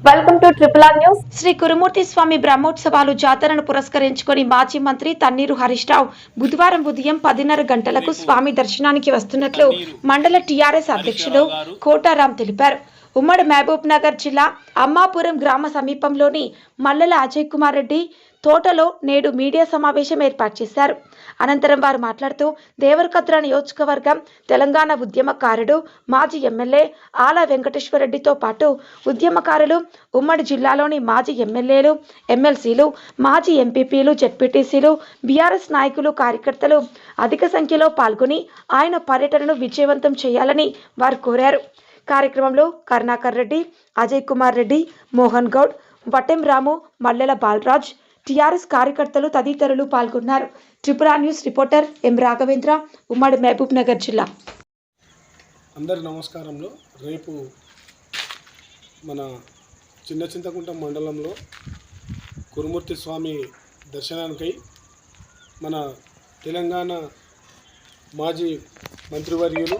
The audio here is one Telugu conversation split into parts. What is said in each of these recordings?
Welcome to triple R news Shri Kurumurthy Swamy బ్రహ్మోత్సవాలు జాతరను పురస్కరించుకొని మాజీ మంత్రి తన్నీరు హరీష్ రావు బుధవారం ఉదయం పదిన్నర గంటలకు స్వామి దర్శనానికి వస్తున్నట్లు మండల టీఆర్ఎస్ అధ్యక్షులు కోటారాం తెలిపారు. ఉమ్మడి మహబూబ్ నగర్ జిల్లా అమ్మాపురం గ్రామ సమీపంలోని మల్లెల అజయ్ కుమార్ రెడ్డి తోటలో నేడు మీడియా సమావేశం ఏర్పాటు చేశారు. అనంతరం వారు మాట్లాడుతూ దేవరకద్ర నియోజకవర్గం తెలంగాణ ఉద్యమకారుడు మాజీ ఎమ్మెల్యే ఆల వెంకటేశ్వరరెడ్డితో పాటు ఉద్యమకారులు ఉమ్మడి జిల్లాలోని మాజీ ఎమ్మెల్యేలు ఎమ్మెల్సీలు మాజీ ఎంపీపీలు జెడ్పీటీసీలు బీఆర్ఎస్ నాయకులు కార్యకర్తలు అధిక సంఖ్యలో పాల్గొని ఆయన పర్యటనను విజయవంతం చేయాలని వారు కోరారు. కార్యక్రమంలో కరుణాకర్ రెడ్డి అజయ్ కుమార్ రెడ్డి మోహన్ గౌడ్ వటెం రాము మల్లెల బాలరాజ్ టీఆర్ఎస్ కార్యకర్తలు తదితరులు పాల్గొన్నారు. Tripura news reporter M Raghavendra ఉమ్మడి మహబూబ్ నగర్ జిల్లా. అందరి నమస్కారంలో రేపు మన చిన్న చింతకుంట మండలంలో కురుమూర్తి స్వామి దర్శనానికై మన తెలంగాణ మాజీ మంత్రివర్యులు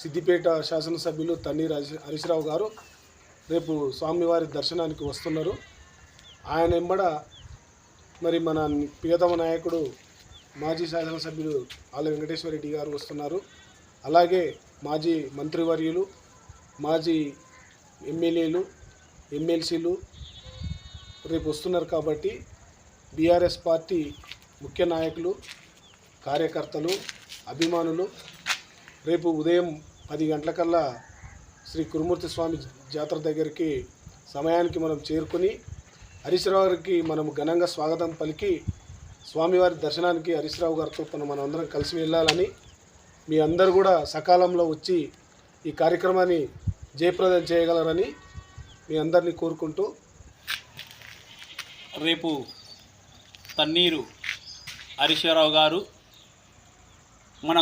సిద్దిపేట శాసనసభ్యులు తన్నీర్ హరీశ్ హరీశ్రావు గారు రేపు స్వామివారి దర్శనానికి వస్తున్నారు. ఆయన ఎంబడ మరి మన ప్రియతమ నాయకుడు మాజీ శాసనసభ్యులు ఆల వెంకటేశ్వర రెడ్డి గారు వస్తున్నారు. అలాగే మాజీ మంత్రివర్యులు మాజీ ఎమ్మెల్యేలు ఎమ్మెల్సీలు రేపు వస్తున్నారు కాబట్టి బీఆర్ఎస్ పార్టీ ముఖ్య నాయకులు కార్యకర్తలు అభిమానులు రేపు ఉదయం పది గంటలకల్లా శ్రీ కురుమూర్తి స్వామి జాతర దగ్గరికి సమయానికి మనం చేరుకుని హరీశ్రావు గారికి మనం ఘనంగా స్వాగతం పలికి స్వామివారి దర్శనానికి హరీశ్రావు గారితో మనం మనమందరం అందరం కలిసి వెళ్ళాలని మీ అందరూ కూడా సకాలంలో వచ్చి ఈ కార్యక్రమాన్ని జయప్రదం చేయగలరని మీ అందరినీ కోరుకుంటూ రేపు తన్నీరు హరీశ్వరరావు గారు మన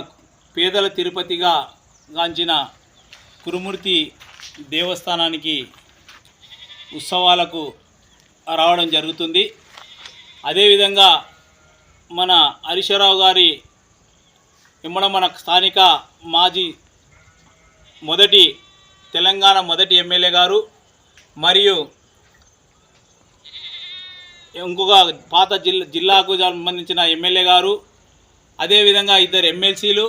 పేదల తిరుపతిగా గాంచిన కురుమూర్తి దేవస్థానానికి ఉత్సవాలకు రావడం జరుగుతుంది. అదేవిధంగా మన హరీశ్వరరావు గారి ఇమ్మడ మన స్థానిక మాజీ మొదటి తెలంగాణ మొదటి ఎమ్మెల్యే గారు మరియు ఇంకొక పాత జిల్లా జిల్లాకు సంబంధించిన ఎమ్మెల్యే గారు అదేవిధంగా ఇద్దరు ఎమ్మెల్సీలు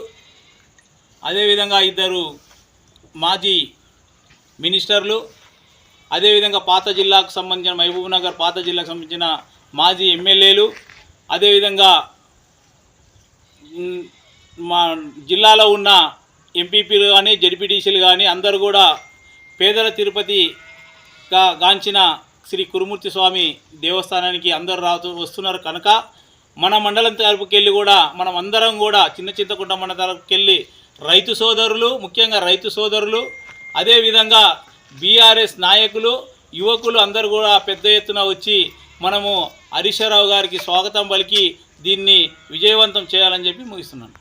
అదేవిధంగా ఇద్దరు మాజీ మినిస్టర్లు అదేవిధంగా పాత జిల్లాకు సంబంధించిన మహబూబ్ నగర్ పాత జిల్లాకు సంబంధించిన మాజీ ఎమ్మెల్యేలు అదేవిధంగా మా జిల్లాలో ఉన్న ఎంపీపీలు కానీ జడ్పీటీసీలు కానీ అందరూ కూడా పేదల తిరుపతిగా గాంచిన శ్రీ కురుమూర్తి స్వామి దేవస్థానానికి అందరూ రాతూ వస్తున్నారు కనుక మన మండలం తరపుకెళ్ళి కూడా మనం అందరం కూడా చిన్న చింతకుంట మన తరపుకెళ్ళి రైతు సోదరులు ముఖ్యంగా రైతు సోదరులు అదేవిధంగా బీఆర్ఎస్ నాయకులు యువకులు అందరూ కూడా పెద్ద ఎత్తున వచ్చి మనము హరీశ్వరరావు గారికి స్వాగతం పలికి దీన్ని విజయవంతం చేయాలని చెప్పి ముగిస్తున్నాను.